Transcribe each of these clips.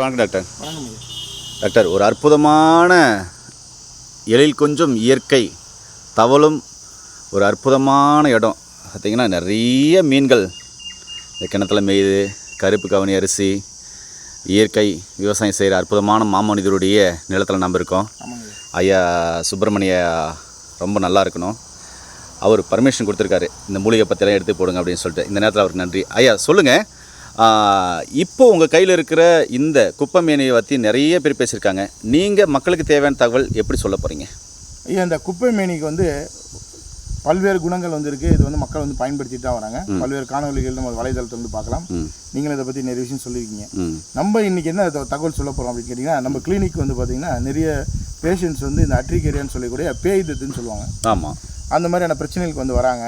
வணக்கம் doctor. Doctor ஒரு அற்புதமான எழில் கொஞ்சம் இயற்கை தவளும் ஒரு அற்புதமான இடம். பார்த்தீங்கன்னா நிறைய மீன்கள் இந்த கிணத்துல மேயுது கருப்பு கவனி அரிசி இயற்கை விவசாயம் செய்கிற அற்புதமான மாமனிதருடைய நிலத்தில் நம்ம இருக்கோம். ஐயா சுப்பிரமணிய ரொம்ப நல்லா இருக்கணும். அவர் பர்மிஷன் கொடுத்துருக்காரு. இந்த மூலிகை பற்றிலாம் எடுத்து போடுங்க அப்படின்னு சொல்லிட்டு. இந்த நேரத்தில் அவருக்கு நன்றி. ஐயா சொல்லுங்கள் இப்போ உங்கள் கையில் இருக்கிற இந்த குப்பைமேனியை பற்றி நிறைய பேர் பேசியிருக்காங்க. நீங்கள் மக்களுக்கு தேவையான தகவல் எப்படி சொல்ல போகிறீங்க ஐயா இந்த குப்பை மேனிக்கு வந்து பல்வேறு குணங்கள் வந்து இருக்குது இது வந்து மக்கள் வந்து பயன்படுத்திட்டு தான் வராங்க. பல்வேறு காணொலிகள் நம்ம வலைதளத்தில் வந்து பார்க்கலாம். நீங்களும் இதை பற்றி நிறைய விஷயம் சொல்லியிருக்கீங்க. நம்ம இன்னைக்கு என்ன தகவல் சொல்ல போகிறோம் அப்படின்னு கேட்டிங்கன்னா நம்ம கிளினிக் வந்து பார்த்திங்கன்னா நிறைய பேஷண்ட்ஸ் வந்து இந்த அட்ரிகேரியான்னு சொல்லக்கூடிய பேய் தத்துன்னு சொல்லுவாங்க. ஆமாம் அந்த மாதிரியான பிரச்சனைகளுக்கு வந்து வராங்க.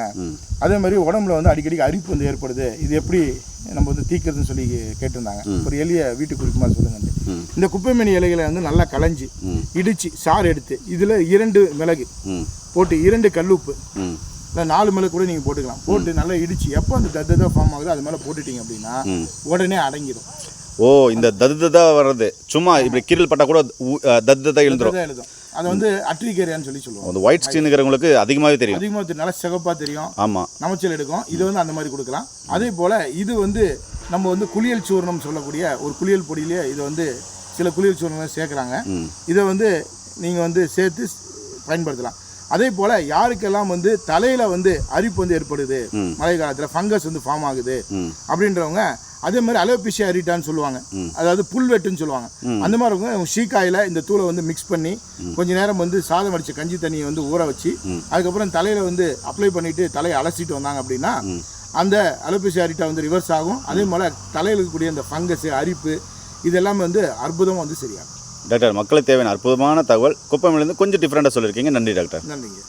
அதே மாதிரி உடம்புல வந்து அடிக்கடி அரிப்பு வந்து ஏற்படுது. இது எப்படி நம்ம வந்து தீக்கிறதுன்னு சொல்லி கேட்டிருந்தாங்க. ஒரு எளிய வீட்டு குறிப்பு மாதிரி சொல்லுங்க இந்த குப்பைமேனி இலைகளை வந்து நல்லா களைஞ்சி இடிச்சு சாறு எடுத்து இதில் இரண்டு மிளகு போட்டு இரண்டு கல்லுப்பு. இல்லை நாலு மிளகு கூட நீங்கள் போட்டுக்கலாம். போட்டு நல்லா இடிச்சு எப்போ அந்த தத்ததாக ஃபார்ம் ஆகுதோ அது மேலே போட்டுட்டீங்க அப்படின்னா. உடனே அடங்கிடும் ஓ இந்த ததுதா வர்றது. சும்மா இப்படி கீரல் பட்டா கூட ததுதா எழுந்துரும். தான் எழுதும். அதை வந்து அட்ரிகேரியான்னு சொல்லி சொல்லுவோம் அந்த ஒயிட் ஸ்கின்னுக்கிறவங்களுக்கு அதிகமாகவே தெரியும். அதிகமாக தெரி- நல்லா சிகப்பாக தெரியும். ஆமாம் நமைச்சல் எடுக்கும். இது வந்து அந்த மாதிரி கொடுக்கலாம். அதே போல் இது வந்து நம்ம வந்து குளியல் சூர்ணம் சொல்லக்கூடிய ஒரு குளியல் பொடியிலே இது வந்து சில குளியல் சூர்ணம் சேர்க்குறாங்க. இதை வந்து நீங்கள் வந்து சேர்த்து பயன்படுத்தலாம். அதே போல் யாருக்கெல்லாம் வந்து தலையில் வந்து அரிப்பு வந்து ஏற்படுது. மழை காலத்தில் ஃபங்கஸ் வந்து ஃபார்ம் ஆகுது அப்படின்றவங்க அதே மாதிரி அலோபிஷியா அரிட்டான்னு சொல்லுவாங்க. அதாவது புல்வெட்டுன்னு சொல்லுவாங்க. அந்த மாதிரி இருக்கும். ஷீக்காயில் இந்த தூளை வந்து மிக்ஸ் பண்ணி கொஞ்ச நேரம் வந்து சாதம் அடிச்ச கஞ்சி தண்ணியை வந்து ஊற வச்சு அதுக்கப்புறம் தலையில் வந்து அப்ளை பண்ணிட்டு தலையை அலசிட்டு வந்தாங்க அப்படின்னா அந்த அலோபிஷியா அரிட்டா வந்து ரிவர்ஸ் ஆகும். அதே போல் தலையில் இருக்கக்கூடிய அந்த ஃபங்கஸ் அரிப்பு இதெல்லாமே வந்து அற்புதமாக வந்து சரியாகும். டாக்டர் மக்களுக்கு தேவையான அற்புதமான தகவல். குப்பைமேலேருந்து கொஞ்சம் டிஃப்ரெண்ட்டாக சொல்லியிருக்கீங்க. நன்றி டாக்டர். நன்றிங்க.